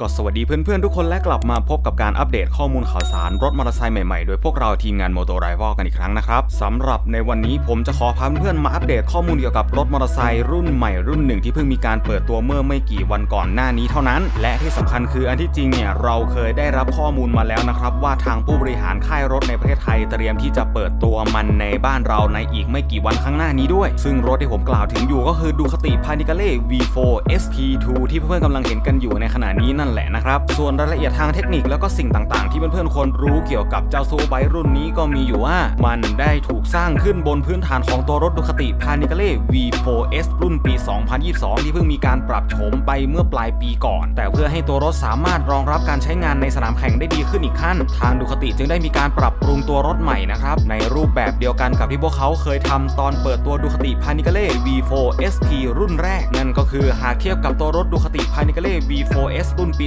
ก็สวัสดีเพื่อนๆ ทุกคนและกลับมาพบกับการอัปเดตข้อมูลข่าวสารรถมอเตอร์ไซค์ใหม่ๆ โดยพวกเราทีมงานโมโตไรวอลกันอีกครั้งนะครับสำหรับในวันนี้ผมจะขอพาเพื่อนๆมาอัปเดตข้อมูลเกี่ยวกับรถมอเตอร์ไซค์รุ่นใหม่รุ่นหนึ่งที่เพิ่งมีการเปิดตัวเมื่อไม่กี่วันก่อนหน้านี้เท่านั้น และที่สำคัญคืออันที่จริงเนี่ยเราเคยได้รับข้อมูลมาแล้วนะครับว่าทางผู้บริหารค่ายรถในประเทศไทยเตรียมที่จะเปิดตัวมันในบ้านเราในอีกไม่กี่วันข้างหน้านี้ด้วย ซึ่งรถที่ผมกล่าวถึงอยู่ก็คือดูคติพานิกาเล่ V4 SP2 ที่เพื่อนๆกำลังเห็นกันอยู่ในขณะนี้นั่นแหละนะครับ ส่วนรายละเอียดทางเทคนิคแล้วก็สิ่งต่างๆ ที่เพื่อนๆควรรู้เกี่ยวกับเจ้าซูไบรุ่นนี้ก็มีอยู่ว่ามันได้ถูกสร้างขึ้นบนพื้นฐานของตัวรถดูคติพานิกาเล่ V4S รุ่นปี 2022 ที่เพิ่งมีการปรับโฉมไปเมื่อปลายปีก่อน แต่เพื่อให้ตัวรถสามารถรองรับการใช้งานในสนามแข่งได้ดีขึ้นอีกขั้น ทางดูคติจึงได้มีการปรับปรุงตัวรถใหม่นะครับในรูปแบบเดียวกันกับที่พวกเขาเคยทำตอนเปิดตัวดูคติพานิกาเล่ V4 SP รุ่นแรก นั่นก็คือหากเทียบกับตัวรถดูคติพานิกาเล่ V4S รุ่นปี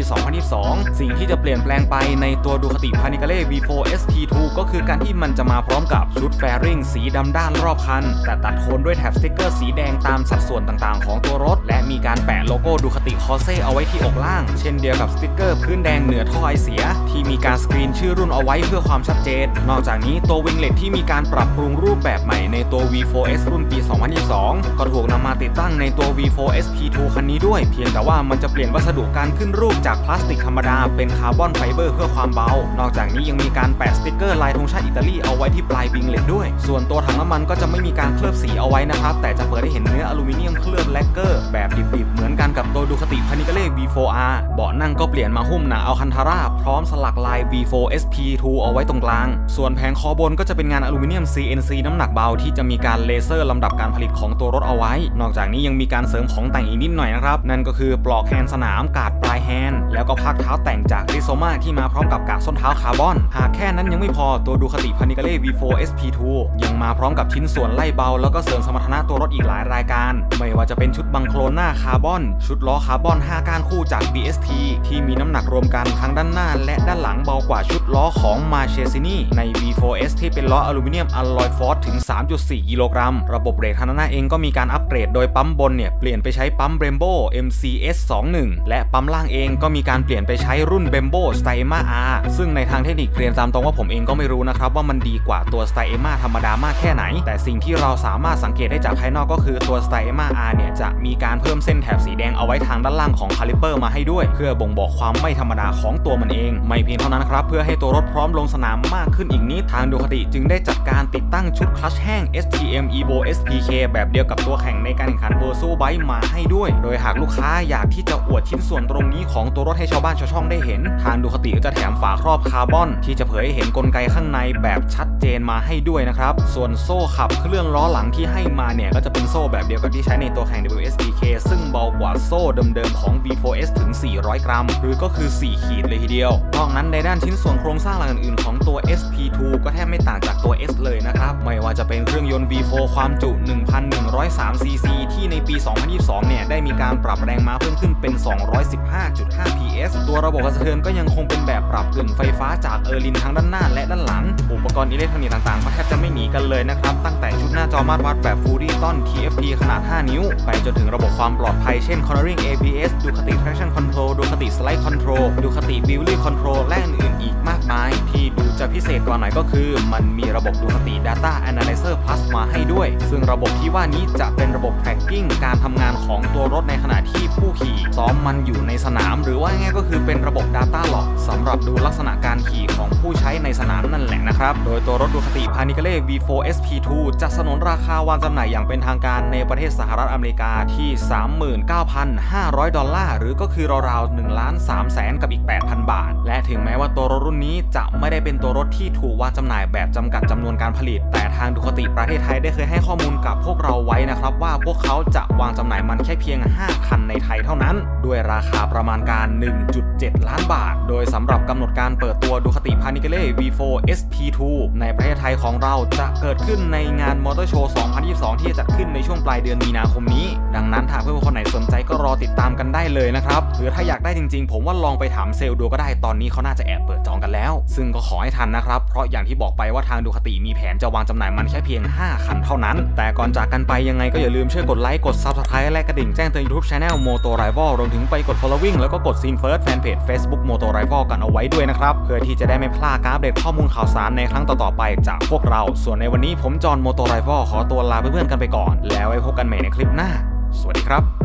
2022 สิ่งที่จะเปลี่ยนแปลงไปในตัวดูคติพานิกาเล่ V4 SP2 ก็คือการที่มันจะมาพร้อมกับชุดแฟริงสีดำด้านรอบคัน แต่ตัดโทนด้วยแถบสติ๊กเกอร์สีแดงตามสัดส่วนต่างๆ ของตัวรถ และมีการแปะโลโก้ดูคติคอเซ่เอาไว้ที่อกล่าง เช่นเดียวกับสติ๊กเกอร์พื้นแดงเหนือท่อไอเสีย ที่มีการสกรีนชื่อรุ่นเอาไว้เพื่อความชัดเจน นอกจากนี้ตัววิงเล็ตที่มีการปรับปรุงรูปแบบใหม่ในตัว V4S รุ่นปี 2022 ก็ถูกนำมาติดตั้งในตัว V4 SP2 คันนี้ด้วย เพียงแต่ว่ามันจะเปลี่ยนวัสดุการขึ้นรูปจากพลาสติกธรรมดาเป็นคาร์บอนไฟเบอร์เพื่อความเบา นอกจากนี้ยังมีการแปะสติกเกอร์ลายธงชาติอิตาลีเอาไว้ที่ปลายวิงเล็ตด้วย ส่วนตัวถังน้ำมันก็จะไม่มีการเคลือบสีเอาไว้นะครับ แต่จะเปิดให้เห็นเนื้ออลูมิเนียมเคลือบแลกเกอร์แบบดิบๆ เหมือนกันกับตัวดูคติพานิกเล่ V4R เบาะนั่งก็เปลี่ยนมาหุ้มหนังอัลคันทาร่าพร้อมสลักลาย V4SP2 เอาไว้ตรงกลาง ส่วนแผงคอบนก็จะเป็นงานอลูมิเนียม CNC น้ำหนักเบาที่จะมีการเลเซอร์ลำดับการผลิตของตัวรถเอาไว้ นอกจากนี้ยังมีการเสริมของแต่งอีกนิดหน่อยนะครับ นั่นก็คือปลอกแฮนด์สนามกาดปลายแฮนด์แล้วก็พักเท้าแต่งจากริโซมาที่มาพร้อมกับกากส้นเท้าคาร์บอน หากแค่นั้นยังไม่พอตัวดูคติพานิกาเล่ V4 SP2 ยังมาพร้อมกับชิ้นส่วนไล่เบา แล้วก็เสริมสมรรถนะตัวรถอีกหลายรายการ ไม่ว่าจะเป็นชุดบังโคลนหน้าคาร์บอน ชุดล้อคาร์บอน 5 ก้านคู่จาก BST ที่มีน้ำหนักรวมกันทั้งด้านหน้า และด้านหลังเบากว่าชุดล้อของ m a r c h e s i n i ใน V4S ที่เป็นล้ออลูมิเนียมอลลอยฟอสถึง 3.4 กิโลกรัม ระบบเบรกทางด้านหน้าเองก็มีการอัปเกรดโดยปั๊มบนเนี่ยเปลี่ยนไปใช้ปั๊ม Brembo MCS 21และปั๊มล่างเองก็มีการเปลี่ยนไปใช้รุ่น Bembo s t y m a R ซึ่งในทางเทคนิคเรียนตามตรงว่าผมเองก็ไม่รู้นะครับว่ามันดีกว่าตัว s t y m a ธรรมดามากแค่ไหน แต่สิ่งที่เราสามารถสังเกตได้จากภายนอกก็คือตัว s t y m a R เนี่ยจะมีการเพิ่มเส้นแถบสีแดงเอาไว้ทางด้านล่างของคาลิเปอร์มาให้ด้วย เพื่อบ่งบอกความไม่ธรรมดาของตัวมันเอง ไม่เพียงเท่านั้นครับ เพื่อให้ตัวรถพร้อมลงสนามมากขึ้นอีกนิดทางดูคติจึงได้จัดการติดตั้งชุดคลัชแห้ง STM Evo SPK แบบเดียวกับตัวแข่งในการแข่งขันเบอร์ซูไบมาให้ด้วย โดยหากลูกค้าอยากที่จะอวดชิ้นส่วนตรงนี้ของตัวรถให้ชาวบ้านชาวช่องได้เห็น ทางดูคติก็จะแถมฝาครอบคาร์บอน ที่จะเผยให้เห็นกลไกข้างในแบบชัดเจนมาให้ด้วยนะครับ ส่วนโซ่ขับเคลื่อนล้อหลังที่ให้มาเนี่ยก็จะเป็นโซ่แบบเดียวกับที่ใช้ในตัวแข่ง WSPK ซึ่งเบากว่าโซ่เดิมๆของ V4S ถึง 400 กรัม หรือก็คือ 4 ขีดเลยทีเดียวนอกนั้นในด้านชิ้นส่วนโครงสร้างหลักอื่นๆของตัว SP2 ก็แทบไม่ต่างจากตัว S เลยนะครับ ไม่ว่าจะเป็นเครื่องยนต์ V4 ความจุ 1,103 cc ที่ในปี 2022 เนี่ย ได้มีการปรับแรงม้าเพิ่มขึ้นเป็น 215.5 5PS ตัวระบบกระเทือนก็ยังคงเป็นแบบปรับกึ่งไฟฟ้าจากเออร์ลินทั้งด้านหน้าและด้านหลัง อุปกรณ์อิเล็กทรอนิกส์ต่างๆก็แทบจะไม่หนีกันเลยนะครับ ตั้งแต่ชุดหน้าจอมาตรวัดแบบ Full Digital TFT ขนาด 5 นิ้ว ไปจนถึงระบบความปลอดภัยเช่น Cornering ABS ดูคติ Traction Control ดูคติ Slide Control ดูคติ Wheelie Control และอื่น ษกว่าหน่อยก็คือ มันมีระบบดูคติ Data Analyzer Plus มาให้ด้วย ซึ่งระบบที่ว่านี้จะเป็นระบบ tracking การทำงานของตัวรถในขณะที่ผู้ขี่ซ้อมมันอยู่ในสนาม หรือว่าง่ายก็คือเป็นระบบ Data Log สำหรับดูลักษณะการขี่ของผู้ใช้ในสนามนั่นแหละนะครับ โดยตัวรถดูคติพานิกาเล่ V4 SP2 จะสนนราคาวางจำหน่ายอย่างเป็นทางการในประเทศสหรัฐอเมริกาที่ 39,500 ดอลลาร์ หรือก็คือราวๆ1ล้าน3แสนกับอีก 8,000 บาท และถึงแม้ว่าตัวรถรุ่นนี้จะไม่ได้เป็นตัวรถที่ถูกวางจำหน่ายแบบจำกัดจำนวนการผลิต แต่ทางดูคติประเทศไทยได้เคยให้ข้อมูลกับพวกเราไว้นะครับ ว่าพวกเขาจะวางจำหน่ายมันแค่เพียง 5 คันในไทยเท่านั้น ด้วยราคาประมาณการ 1.7 ล้านบาท โดยสำหรับกำหนดการเปิดตัวดูคติพานิเกเล่ V4 SP2 ในประเทศไทยของเราจะเกิดขึ้นในงานมอเตอร์โชว์ 2022 ที่จะจัดขึ้นในช่วงปลายเดือนมีนาคมนี้ ดังนั้นถ้าเพื่อนๆคนไหนสนใจก็รอติดตามกันได้เลยนะครับ หรือถ้าอยากได้จริงๆ ผมว่าลองไปถามเซลล์ดูก็ได้ตอนนี้เขาน่าจะแอบเปิดจองกันแล้ว ซึ่งก็ขอให้ทันนะครับเพราะอย่างที่บอกไปว่าทางดูคติมีแผนจะวางจำหน่ายมันแค่เพียง 5 คันเท่านั้น แต่ก่อนจากกันไปยังไงก็อย่าลืมช่วยกดไลค์ กด Subscribe และกระดิ่งแจ้งเตือน YouTube Channel Moto Rival รวมถึงไปกด Following แล้วก็กด Scene First Fanpage Facebook Moto Rival กันเอาไว้ด้วยนะครับ เพื่อที่จะได้ไม่พลาดการอัปเดตข้อมูลข่าวสารในครั้งต่อๆไปจากพวกเรา ส่วนในวันนี้ผมจอห์น Moto Rival ขอตัวลาเพื่อนๆกันไปก่อน แล้วไว้พบกันใหม่ในคลิปหน้า สวัสดีครับ